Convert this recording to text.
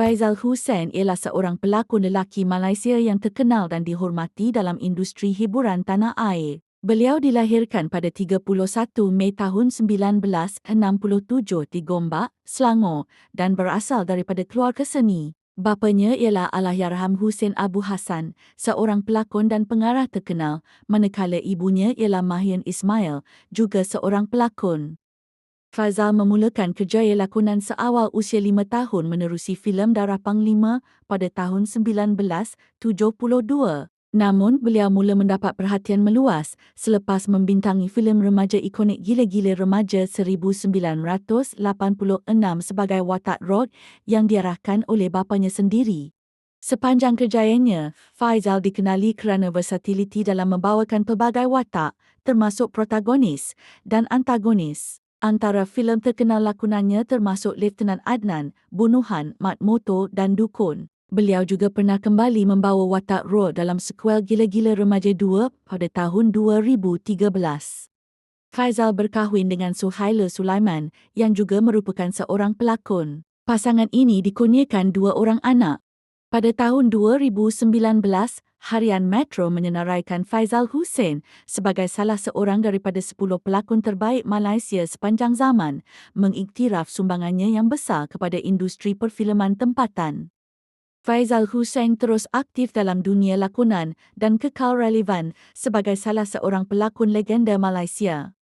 Faizal Hussein ialah seorang pelakon lelaki Malaysia yang terkenal dan dihormati dalam industri hiburan tanah air. Beliau dilahirkan pada 31 Mei tahun 1967 di Gombak, Selangor dan berasal daripada keluarga seni. Bapanya ialah Allahyarham Hussein Abu Hassan, seorang pelakon dan pengarah terkenal, manakala ibunya ialah Mahian Ismail, juga seorang pelakon. Fazal memulakan kerjaya lakonan seawal usia lima tahun menerusi filem Darah Panglima pada tahun 1972. Namun, beliau mula mendapat perhatian meluas selepas membintangi filem remaja ikonik Gila-Gila Remaja 1986 sebagai watak Rod yang diarahkan oleh bapanya sendiri. Sepanjang kerjayanya, Faizal dikenali kerana versatiliti dalam membawakan pelbagai watak, termasuk protagonis dan antagonis. Antara filem terkenal lakonannya termasuk Lieutenant Adnan, Bunuhan, Mat Moto dan Dukun. Beliau juga pernah kembali membawa watak Ro dalam sekuel Gila-Gila Remaja 2 pada tahun 2013. Faizal berkahwin dengan Suhaila Sulaiman yang juga merupakan seorang pelakon. Pasangan ini dikurniakan dua orang anak. Pada tahun 2019, harian Metro menyenaraikan Faizal Hussein sebagai salah seorang daripada 10 pelakon terbaik Malaysia sepanjang zaman, mengiktiraf sumbangannya yang besar kepada industri perfilman tempatan. Faizal Hussein terus aktif dalam dunia lakonan dan kekal relevan sebagai salah seorang pelakon legenda Malaysia.